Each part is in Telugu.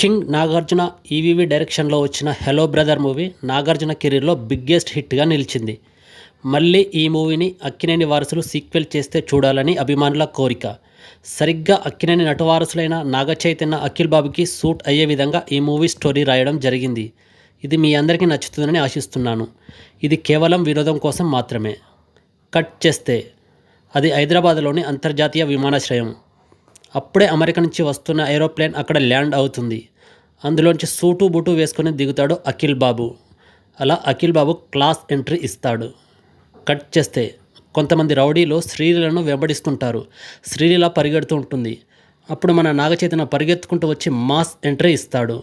కింగ్ నాగార్జున ఈవీవి డైరెక్షన్లో వచ్చిన హలో బ్రదర్ మూవీ నాగార్జున కెరీర్లో బిగ్గెస్ట్ హిట్గా నిలిచింది. మళ్ళీ ఈ మూవీని అక్కినేని వారసులు సీక్వెల్ చేస్తే చూడాలని అభిమానుల కోరిక. సరిగ్గా అక్కినేని నటవారసులైన నాగ చైతన్య అఖిల్ బాబుకి సూట్ అయ్యే విధంగా ఈ మూవీ స్టోరీ రాయడం జరిగింది. ఇది మీ అందరికీ నచ్చుతుందని ఆశిస్తున్నాను. ఇది కేవలం వినోదం కోసం మాత్రమే. కట్ చేస్తే. అది హైదరాబాద్లోని అంతర్జాతీయ విమానాశ్రయం. అప్పుడే అమెరికా నుంచి వస్తున్న ఏరోప్లేన్ అక్కడ ల్యాండ్ అవుతుంది. అందులోంచి సూటు బూటు వేసుకొని దిగుతాడు అఖిల్ బాబు. అలా అఖిల్ బాబు క్లాస్ ఎంట్రీ ఇస్తాడు. కట్ చేస్తే కొంతమంది రౌడీలు శ్రీలీలను వెంబడిస్తుంటారు. శ్రీలీల పరిగెడుతూ ఉంటుంది. అప్పుడు మన నాగచైతన్య పరిగెత్తుకుంటూ వచ్చి మాస్ ఎంట్రీ ఇస్తాడు.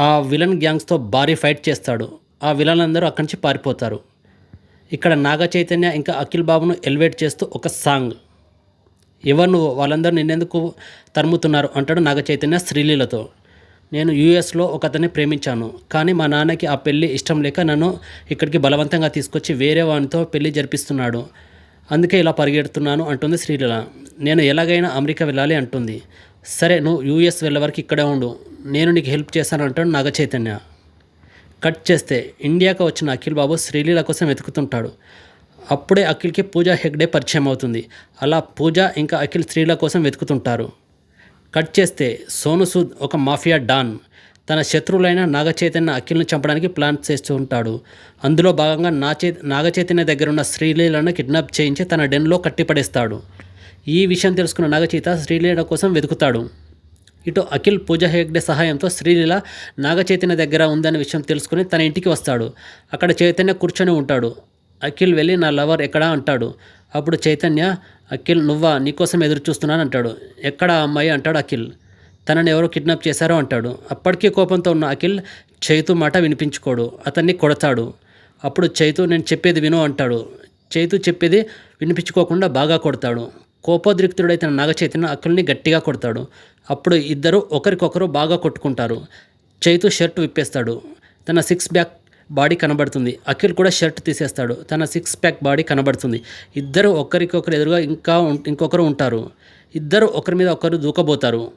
ఆ విలన్ గ్యాంగ్స్తో భారీ ఫైట్ చేస్తాడు. ఆ విలన్లందరూ అక్కడి నుంచి పారిపోతారు. ఇక్కడ నాగ చైతన్య ఇంకా అఖిల్ బాబును ఎలివేట్ చేస్తూ ఒక సాంగ్. ఎవరు నువ్వు? వాళ్ళందరూ నిన్నెందుకు తరుముతున్నారు? అంటాడు నాగ చైతన్య శ్రీలీలతో. నేను యూఎస్లో ఒక అతన్ని ప్రేమించాను కానీ మా నాన్నకి ఆ పెళ్ళి ఇష్టం లేక నన్ను ఇక్కడికి బలవంతంగా తీసుకొచ్చి వేరే వానితో పెళ్ళి జరిపిస్తున్నాడు. అందుకే ఇలా పరిగెడుతున్నాను అంటుంది శ్రీలీల. నేను ఎలాగైనా అమెరికా వెళ్ళాలి అంటుంది. సరే నువ్వు యూఎస్ వెళ్ళే వరకు ఇక్కడే ఉండు. నేను నీకు హెల్ప్ చేశాను అంటాడు నాగ చైతన్య కట్ చేస్తే ఇండియాకి వచ్చిన అఖిల్ బాబు శ్రీలీల కోసం వెతుకుతుంటాడు. అప్పుడే అఖిల్కి పూజ హెగ్డే పరిచయం అవుతుంది. అలా పూజ ఇంకా అఖిల్ స్త్రీల కోసం వెతుకుతుంటారు. కట్ చేస్తే సోను సూద్ ఒక మాఫియా డాన్. తన శత్రువులైన నాగచైతన్య అఖిల్ను చంపడానికి ప్లాన్ చేస్తూ ఉంటాడు. అందులో భాగంగా నాచే నాగచైతన్య దగ్గర ఉన్న శ్రీలీలను కిడ్నాప్ చేయించి తన డెన్లో కట్టిపడేస్తాడు. ఈ విషయం తెలుసుకున్న నాగచైత శ్రీలీల కోసం వెతుకుతాడు. ఇటు అఖిల్ పూజ హెగ్డే సహాయంతో శ్రీలీల నాగచైతన్య దగ్గర ఉందనే విషయం తెలుసుకుని తన ఇంటికి వస్తాడు. అక్కడ చైతన్య కూర్చొని ఉంటాడు. అఖిల్ వెళ్ళి నా లవర్ ఎక్కడా అంటాడు. అప్పుడు చైతన్య అఖిల్ నువ్వా? నీకోసం ఎదురు చూస్తున్నాను అంటాడు. ఎక్కడ ఆ అమ్మాయి? అంటాడు అఖిల్. తనని ఎవరో కిడ్నాప్ చేశారో అంటాడు. అప్పటికీ కోపంతో ఉన్న అఖిల్ చైతు మాట వినిపించుకోడు. అతన్ని కొడతాడు. అప్పుడు చైతు నేను చెప్పేది విను అంటాడు. చైతు చెప్పేది వినిపించుకోకుండా బాగా కొడతాడు. కోపోద్రిక్తుడైతే నాగచైతన్య అఖిల్ని గట్టిగా కొడతాడు. అప్పుడు ఇద్దరు ఒకరికొకరు బాగా కొట్టుకుంటారు. చైతు షర్ట్ విప్పేస్తాడు. తన సిక్స్ బ్యాక్ బాడీ కనబడుతుంది. అఖిల్ కూడా షర్ట్ తీసేస్తాడు. తన సిక్స్ ప్యాక్ బాడీ కనబడుతుంది. ఇద్దరు ఒకరికొకరు ఎదురుగా ఇంకా ఇంకొకరు ఉంటారు. ఇద్దరు ఒకరి మీద ఒకరు దూకబోతారు.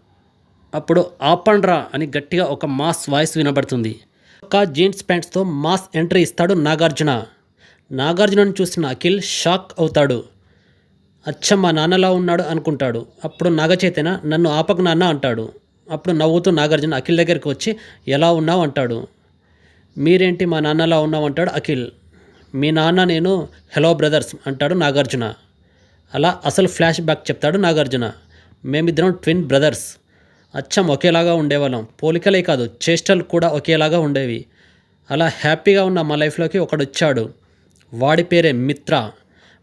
అప్పుడు ఆపండ్రా అని గట్టిగా ఒక మాస్ వాయిస్ వినబడుతుంది. ఒక జీన్స్ ప్యాంట్స్తో మాస్ ఎంట్రీ ఇస్తాడు నాగార్జున. నాగార్జునను చూసిన అఖిల్ షాక్ అవుతాడు. అచ్చమ్మ మా నాన్నలా ఉన్నాడు అనుకుంటాడు. అప్పుడు నాగచైతన్య నన్ను ఆపక నాన్న అంటాడు. అప్పుడు నవ్వుతూ నాగార్జున అఖిల్ దగ్గరికి వచ్చి ఎలా ఉన్నావు? అంటాడు. మీరేంటి మా నాన్నలా ఉన్నామంటాడు అఖిల్. మీ నాన్న నేను హలో బ్రదర్స్ అంటాడు నాగార్జున. అలా అసలు ఫ్లాష్ బ్యాక్ చెప్తాడు నాగార్జున. మేమిద్దరం ట్విన్ బ్రదర్స్. అచ్చం ఒకేలాగా ఉండేవాళ్ళం. పోలికలే కాదు చేష్టలు కూడా ఒకేలాగా ఉండేవి. అలా హ్యాపీగా ఉన్న మా లైఫ్లోకి ఒకడు వచ్చాడు వాడి పేరే మిత్ర.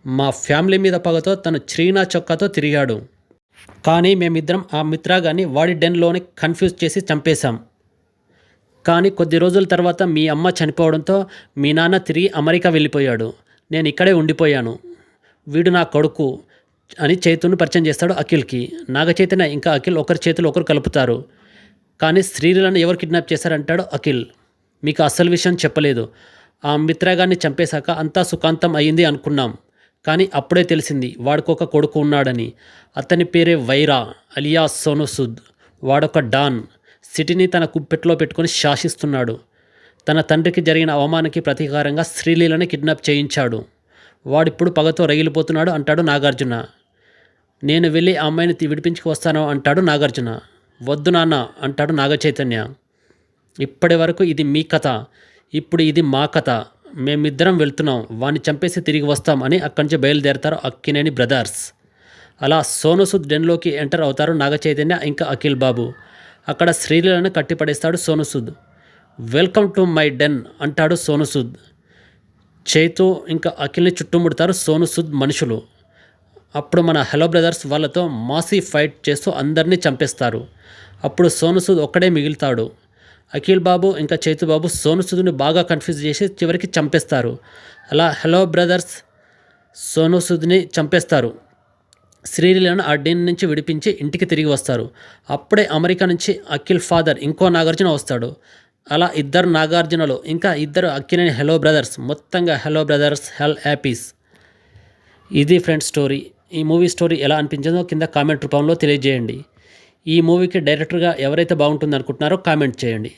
మా ఫ్యామిలీ మీద పగతో తను చీనా చొక్కాతో తిరిగాడు. కానీ మేమిద్దరం ఆ మిత్ర గాని వాడి డెన్లోనే కన్ఫ్యూజ్ చేసి చంపేశాం. కానీ కొద్ది రోజుల తర్వాత మీ అమ్మ చనిపోవడంతో మీ నాన్న తిరిగి అమెరికా వెళ్ళిపోయాడు. నేను ఇక్కడే ఉండిపోయాను. వీడు నా కొడుకు అని చైతుని పరిచయం చేస్తాడు అఖిల్కి. నాగచైతన్య ఇంకా అఖిల్ ఒకరి చేతులు ఒకరు కలుపుతారు. కానీ స్త్రీలను ఎవరు కిడ్నాప్ చేశారంటాడు అఖిల్. మీకు అసలు విషయం చెప్పలేదు. ఆ మిత్రగాన్ని చంపేశాక అంతా సుఖాంతం అయ్యింది అనుకున్నాం. కానీ అప్పుడే తెలిసింది వాడికొక కొడుకు ఉన్నాడని. అతని పేరే వైరా అలియా సోనుసుద్. వాడొక డాన్. సిటీని తన కుప్పెట్లో పెట్టుకొని శాసిస్తున్నాడు. తన తండ్రికి జరిగిన అవమానానికి ప్రతీకారంగా శ్రీలీలని కిడ్నాప్ చేయించాడు. వాడిప్పుడు పగతో రగిలిపోతున్నాడు అంటాడు నాగార్జున. నేను వెళ్ళి ఆ అమ్మాయిని విడిపించుకు వస్తాను అంటాడు నాగార్జున. వద్దు నాన్న అంటాడు నాగచైతన్య. ఇప్పటి వరకు ఇది మీ కథ. ఇప్పుడు ఇది మా కథ. మేమిద్దరం వెళ్తున్నాం. వాడిని చంపేసి తిరిగి వస్తాం అని అక్కడి నుంచి బయలుదేరతారు అక్కినేని బ్రదర్స్. అలా సోనుసుద్ డెన్లోకి ఎంటర్ అవుతారు నాగచైతన్య ఇంకా అఖిల్ బాబు. అక్కడ శ్రీలీలను కట్టిపడేస్తాడు Sonu Sood. Welcome to my den అంటాడు సోనుసుద్. చేతు ఇంకా అఖిల్ని చుట్టుముడతారు సోనుసుద్ మనుషులు. అప్పుడు మన హలో బ్రదర్స్ వాళ్ళతో మాసీ ఫైట్ చేస్తూ అందరినీ చంపేస్తారు. అప్పుడు సోనుసుద్ ఒక్కడే మిగులుతాడు. అఖిల్ బాబు ఇంకా చైతు బాబు సోనుసుద్ని బాగా కన్ఫ్యూజ్ చేసి చివరికి చంపేస్తారు. అలా హలో బ్రదర్స్ సోనుసుద్ని చంపేస్తారు. శ్రీలీలను ఆ డీన్ నుంచి విడిపించి ఇంటికి తిరిగి వస్తారు. అప్పుడే అమెరికా నుంచి అఖిల్ ఫాదర్ ఇంకో నాగార్జున వస్తాడు. అలా ఇద్దరు నాగార్జునలు ఇంకా ఇద్దరు అక్కినేని హెలో బ్రదర్స్ మొత్తంగా హలో బ్రదర్స్ హెల్ హ్యాపీస్. ఇది ఫ్రెండ్స్ స్టోరీ. ఈ మూవీ స్టోరీ ఎలా అనిపించిందో కింద కామెంట్ రూపంలో తెలియజేయండి. ఈ మూవీకి డైరెక్టర్గా ఎవరైతే బాగుంటుంది అనుకుంటున్నారో కామెంట్ చేయండి.